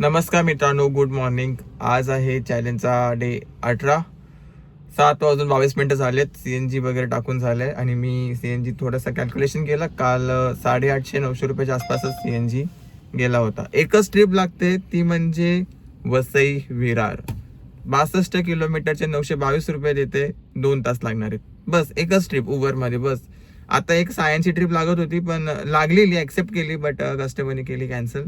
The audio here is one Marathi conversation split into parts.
नमस्कार मित्रांनो गुड मॉर्निंग आज आहे चॅलेंजचा डे अठरा. सात वाजून बावीस मिनटं झालेत. सी एन जी वगैरे टाकून झालंय. आणि मी सी एन जी थोडंसं कॅल्क्युलेशन केलं. काल साडे साडेआठशे नऊशे रुपयाच्या आसपासच सी एन जी गेला होता. एकच ट्रिप लागते. ती म्हणजे वसई विरार. बासष्ट किलोमीटरचे नऊशे बावीस रुपये देते. दोन तास लागणार आहेत. बस एकच ट्रिप उबरमध्ये बस. आता एक सायन्सची ट्रिप लागत होती पण लागलेली ऍक्सेप्ट केली बट कस्टमरने uh, केली कॅन्सल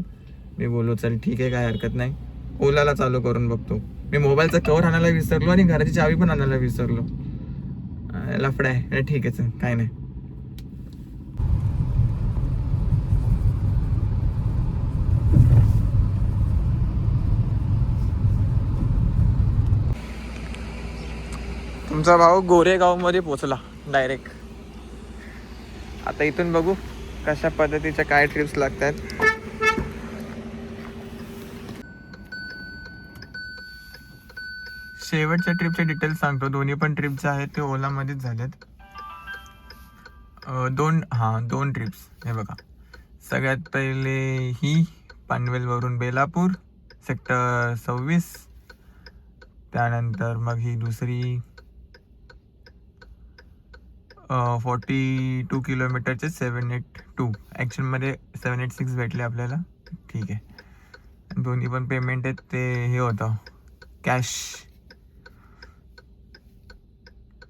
मी बोललो चल ठीक आहे काय हरकत नाही. ओलाला चालू करून बघतो. मी मोबाईलचा कवर आणायला विसरलो आणि घराची चावी पण आणायला विसरलो. अं, लफडा आहे ठीक आहे चल काय नाही. तुमचा भाऊ गोरेगावमध्ये पोचला डायरेक्ट आता इथून बघू कशा पद्धतीच्या काय ट्रिप्स लागतात. शेवटच्या ट्रिपचे डिटेल्स सांगतो. दोन्ही पण ट्रिप जे आहेत ते ओलामध्येच झालेत. दोन हां दोन ट्रिप्स हे बघा. सगळ्यात पहिले ही पनवेलवरून बेलापूर सेक्टर सव्वीस. त्यानंतर मग ही दुसरी फॉर्टी टू किलोमीटरचे सेवन एट टू ॲक्च्युअलमध्ये सेवन एट सिक्स भेटले आपल्याला. ठीक आहे. दोन्ही पण पेमेंट आहेत ते हे होतं. कॅश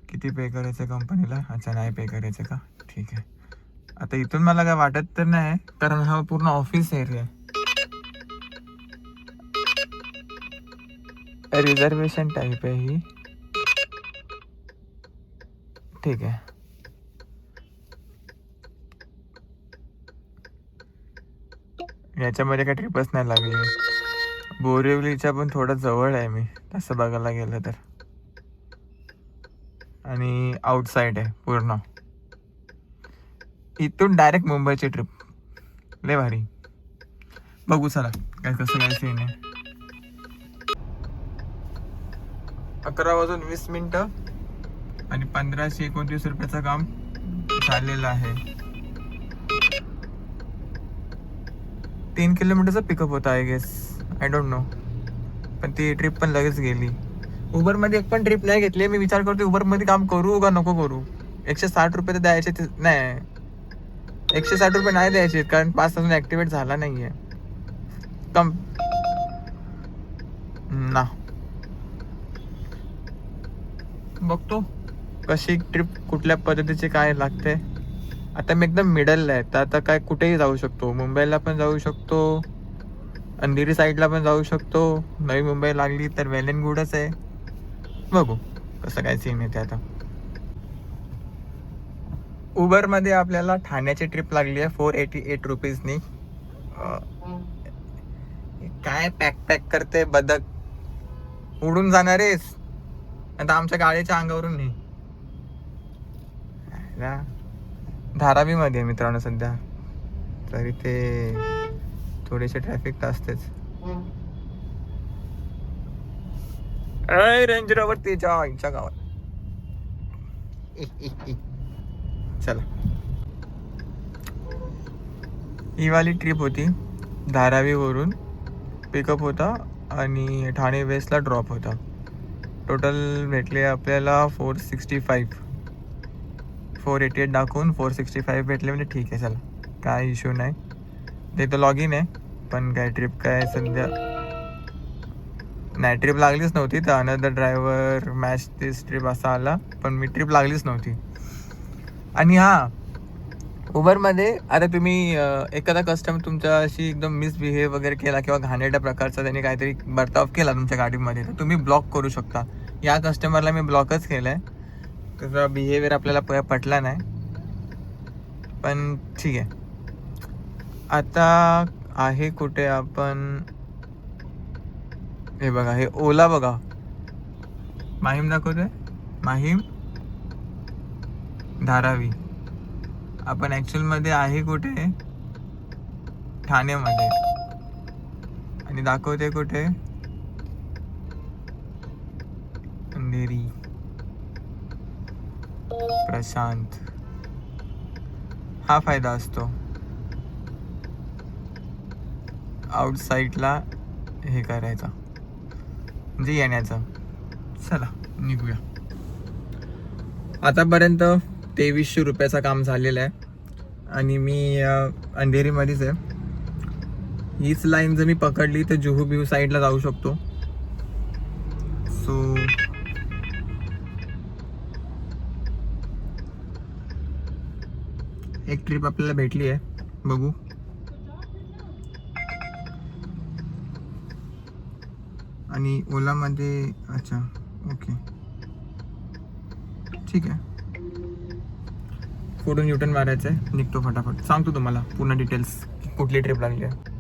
किती पे करायचं कंपनीला अच्छा नाही पे करायचं का? ठीक आहे. आता इथून मला काय वाटत तर नाही कारण हा पूर्ण ऑफिस एरिया आहे. रिझर्वेशन टाईप आहे ही. ठीक आहे. याच्यामध्ये काय ट्रिपच नाही लागली. बोरिवलीच्या पण थोडं जवळ आहे मी. तसं बघायला गेलं तर. आणि आउटसाईड आहे पूर्ण. इथून डायरेक्ट मुंबईची ट्रिप लय भारी. बघू चला काय कसं काय सीन आहे. अकरा वाजून वीस मिनटं आणि पंधराशे एकोणतीस रुपयाचं काम झालेलं आहे. तीन किलोमीटरचा पिकअप होता I guess I don't know पण ती ट्रिप पण लगेच गेली. उबरमध्ये एक पण ट्रिप नाही घेतली. मी विचार करतो उबरमध्ये काम करू का नको करू? एकशे साठ रुपये तर द्यायचे ते- नाही. एकशे साठ रुपये नाही द्यायचे कारण पाच अजून ऍक्टिवेट झाला नाही आहे कम ना. बघतो कशी ट्रिप कुठल्या पद्धतीची काय लागते. आता मी एकदम मिडलला आहे. तर आता काय कुठेही जाऊ शकतो. मुंबईला पण जाऊ शकतो. अंधेरी साईडला पण जाऊ शकतो. नवी मुंबई लागली तर वेल अँड गुडच आहे. बघू कसं काय सीन येते आता. उबरमध्ये आपल्याला ठाण्याची ट्रिप लागली आहे. फोर एटी एट रुपीजनी काय पॅक पॅक करते बदक. उडून जाणार आहेस. आता आमच्या गाडीच्या अंगावरून नाही ना, धारावीमध्ये आहे मित्रांनो सध्या. तर इथे थोडेसे ट्रॅफिक तर असतेच. अय रेंज रोवर आईच्या गावात. चला. ही वाली ट्रिप होती. धारावीवरून पिकअप होता आणि ठाणे वेस्टला ड्रॉप होता. टोटल भेटले आपल्याला four sixty five four eighty eight दाखवून फोर सिक्स्टी फाईव्ह भेटले म्हणजे ठीक आहे चला. काय इश्यू नाही. ते तर लॉग इन आहे पण काय ट्रिप काय सध्या? नाही ट्रिप लागलीच नव्हती तर another driver match this trip असा आला पण मी ट्रिप लागलीच नव्हती. आणि हां उबरमध्ये आता तुम्ही एखादा कस्टमर तुमच्याशी एकदम मिसबिहेव वगैरे केला किंवा घाणेरड्या प्रकारचा त्यांनी काहीतरी बर्ताव केला तुमच्या गाडीमध्ये तर तुम्ही ब्लॉक करू शकता. या कस्टमरला मी ब्लॉकच केलं आहे त्याचा बिहेवियर आपल्याला पटला नाही. पण ठीक आहे. आता आहे कुठे आपण? हे बघा हे ओला बघा. माहीम दाखवतोय? माहीम? धारावी. आपण ॲक्च्युअलमध्ये आहे कुठे? ठाण्यामध्ये. आणि दाखवते कुठे? अंधेरी. प्रशांत. हा फायदा असतो. आउटसाईडला हे करायचा. म्हणजे येण्याचं. चला निघूया. आतापर्यंत तेवीसशे रुपयाचं काम झालेलं आहे. आणि मी अंधेरीमध्येच आहे. हीच लाईन जर मी पकडली तर जुहू बिहू साईडला जाऊ शकतो. सो एक ट्रिप आपल्याला भेटली आहे. बघू. आणि ओलामध्ये अच्छा ओके. ठीक आहे. पुढून युटर्न मारायचं आहे निघतो फटाफट. सांगतो तुम्हाला पूर्ण डिटेल्स कुठली ट्रिप लागली आहे.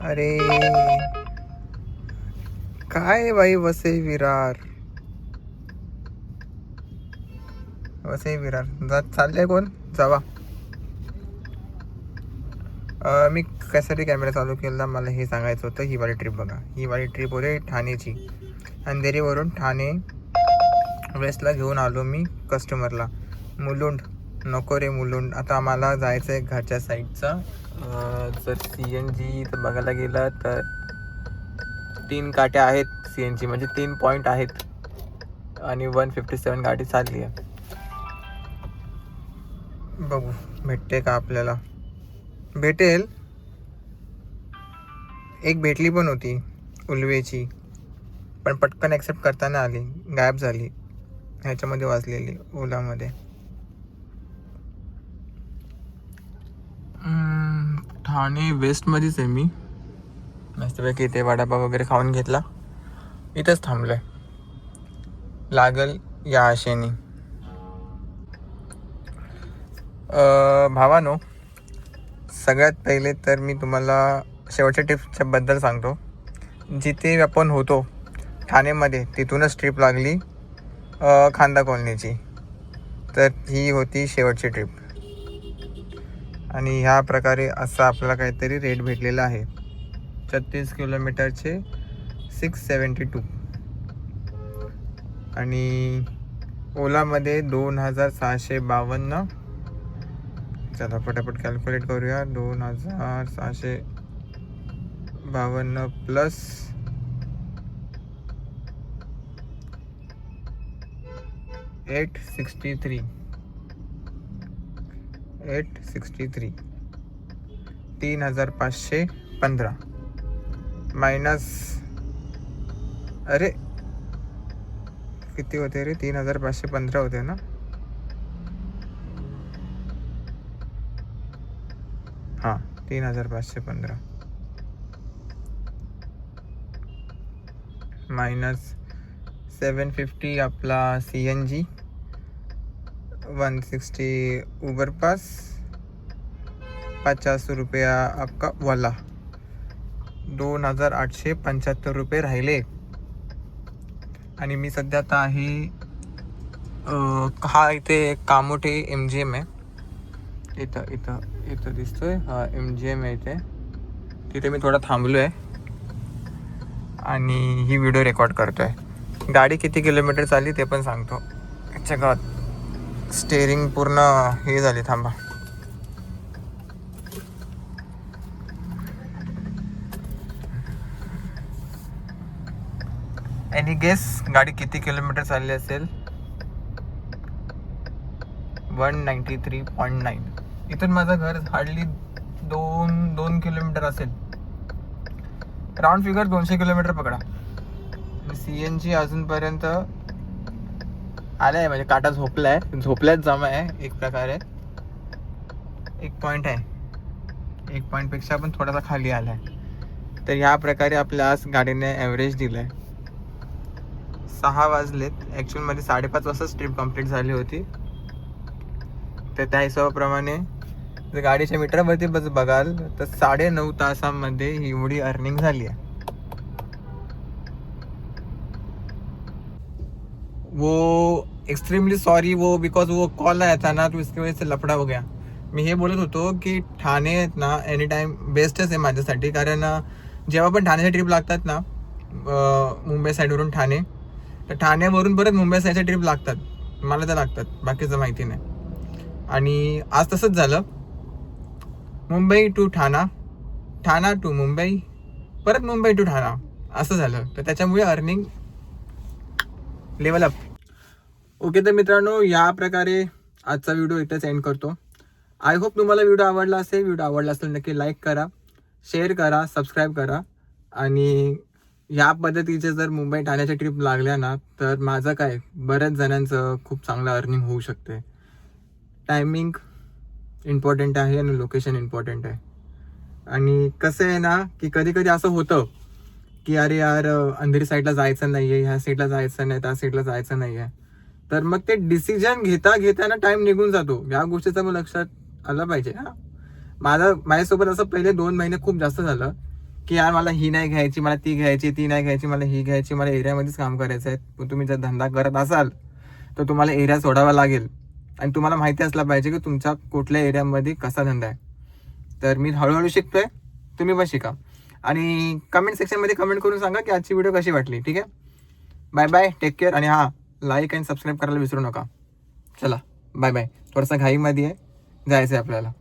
अरे. काय बाई वसे विरार. वसे विरार. जात चाललंय कोण? जावा. मी कशासाठी कॅमेरा चालू केला मला हे सांगायचं होतं ही वाली ट्रिप बघा. ही वाली ट्रिप होते ठाणेची. अंधेरीवरून ठाणे वेस्टला घेऊन आलो मी कस्टमरला मुलुंड. नको रे मुलुंड. आता आम्हाला जायचं आहे घरच्या साईडचा जर सी एन जी तर बघायला गेलं तर तीन काट्या आहेत सी एन जी म्हणजे तीन पॉईंट आहेत. आणि वन फिफ्टी सेवन गाडी चालली आहे. बघू भेटते का आपल्याला. भेटेल. एक भेटली पण होती उलवेची. पण पटकन ॲक्सेप्ट करताना आली गायब झाली. ह्याच्यामध्ये वाचलेली ओलामध्ये. ठाणे वेस्टमध्येच आहे मी. मस्तपैकी इथे वडापाव वगैरे खाऊन घेतला. इथंच थांबलोय. लागल या आशेने. भावानो सगळ्यात पहिले तर मी तुम्हाला शेवटच्या टिप्सच्या बद्दल सांगतो. जिथे आपण होतो ठाणेमध्ये तिथूनच ट्रिप लागली खांदा कॉलनीची. तर ही होती शेवटची ट्रिप आणि ह्या प्रकारे असा आपल्याला काहीतरी रेट भेटलेला आहे. छत्तीस किलोमीटरचे सिक्स सेवन्टी टू आणि ओलामध्ये दोन हजार सहाशे बावन्न चला पटापट कॅल्क्युलेट करूया. दोन हजार सहाशे बावन्न plus eight sixty three eight sixty three तीन हजार पाचशे पंधरा. मायनस अरे किती होते रे? तीन हजार पाचशे पंधरा होते ना? हां तीन हजार पाचशे पंधरा. मायनस सेवन फिफ्टी आपला C N G one sixty Uber pass पचास रुपया आपका वाला दोन हजार आठशे पंच्याहत्तर रुपये राहिले. आणि मी सध्या आता आहे हा इथे कामोठे एम जी एम आहे. इथं इथं इथं दिसतोय. हा एम जी एम आहे इथे. तिथे मी थोडा थांबलो आहे आणि ही व्हिडिओ रेकॉर्ड करतो आहे गाडी किती किलोमीटर चालली ते पण सांगतो. अच्छा का स्टेअरिंग पूर्ण हे झाली थांबा. एनी गेस गाडी किती किलोमीटर चालली असेल? One ninety three point nine इथून माझं घर हार्डली दोन दोन किलोमीटर असेल. राऊंड फिगर दोनशे किलोमीटर पकडा. सी एन जी अजूनपर्यंत आलाय म्हणजे काटा झोपलाय. झोपल्याच जमा आहे एक प्रकारे. एक पॉईंट आहे. एक पॉईंटपेक्षा पण थोडासा खाली आलाय. तर ह्या प्रकारे आपल्या आज गाडीने ॲव्हरेज दिलाय. सहा वाजलेत. ॲक्च्युअलमध्ये साडेपाच वाजताच ट्रिप कंप्लीट झाली होती. तर त्या हिशोबाप्रमाणे जर गाडीच्या मीटरवरती बस बघाल तर साडे नऊ तासामध्ये एवढी अर्निंग झाली आहे. वो एक्स्ट्रीमली सॉरी वो बिकॉज वो कॉल आया था ना तो इसकी वजह से लफड़ा हो गया. मी हे बोलत होतो की ठाणे आहेत ना एनी टाईम बेस्टच आहे माझ्यासाठी कारण जेव्हा पण ठाण्याच्या ट्रिप लागतात ना मुंबई साईडवरून ठाणे तर ठाण्यावरून परत मुंबई साईडच्या ट्रिप लागतात. मला तर लागतात बाकीचं माहिती नाही. आणि आज तसंच झालं. Mumbai to Thana. Thana to Mumbai. परत मुंबई टू ठाणा. असं झालं. तर त्याच्यामुळे अर्निंग लेवल अप ओके तर मित्रांनो या प्रकारे आजचा व्हिडिओ इथेच एंड करतो. आय होप तुम्हाला व्हिडिओ आवडला असेल. व्हिडिओ आवडला असेल नक्की लाईक करा. शेअर करा. सबस्क्राईब करा. आणि या पद्धतीचे जर मुंबई ठाण्याच्या ट्रिप लागल्या ना तर माझं काय? बऱ्याच जणांचं खूप चांगलं अर्निंग होऊ शकते. टायमिंग इम्पॉर्टंट आहे आणि लोकेशन इम्पॉर्टंट आहे. आणि कसं आहे ना की कधी कधी असं होतं की अरे यार अंधेरी साईडला जायचं नाही आहे ह्या साईडला जायचं नाही त्या साईडला जायचं नाही आहे तर मग ते डिसिजन घेता घेताना टाईम निघून जातो. या गोष्टीचं मग लक्षात आलं पाहिजे. हा. माझा माझ्यासोबत असं पहिले दोन महिने खूप जास्त झालं की यार मला ही नाही घ्यायची मला ती घ्यायची ती नाही घ्यायची मला ही घ्यायची मला एरियामध्येच काम करायचं आहे तुम्ही जर धंदा करत असाल तर तुम्हाला एरिया सोडावा लागेल. आणि तुम्हाला माहिती असला पाहिजे की तुमच्या कुठल्या एरियामध्ये कसा धंदा आहे. तर मी हळूहळू शिकतोय तुम्ही पण शिका. आणि कमेंट सेक्शनमध्ये कमेंट करून सांगा की आजची व्हिडिओ कशी वाटली ठीक आहे? बाय बाय टेक केअर आणि हां लाईक आणि सबस्क्राईब करायला विसरू नका. चला बाय बाय थोडासा घाईमध्ये आहे जायचं आहे आपल्याला.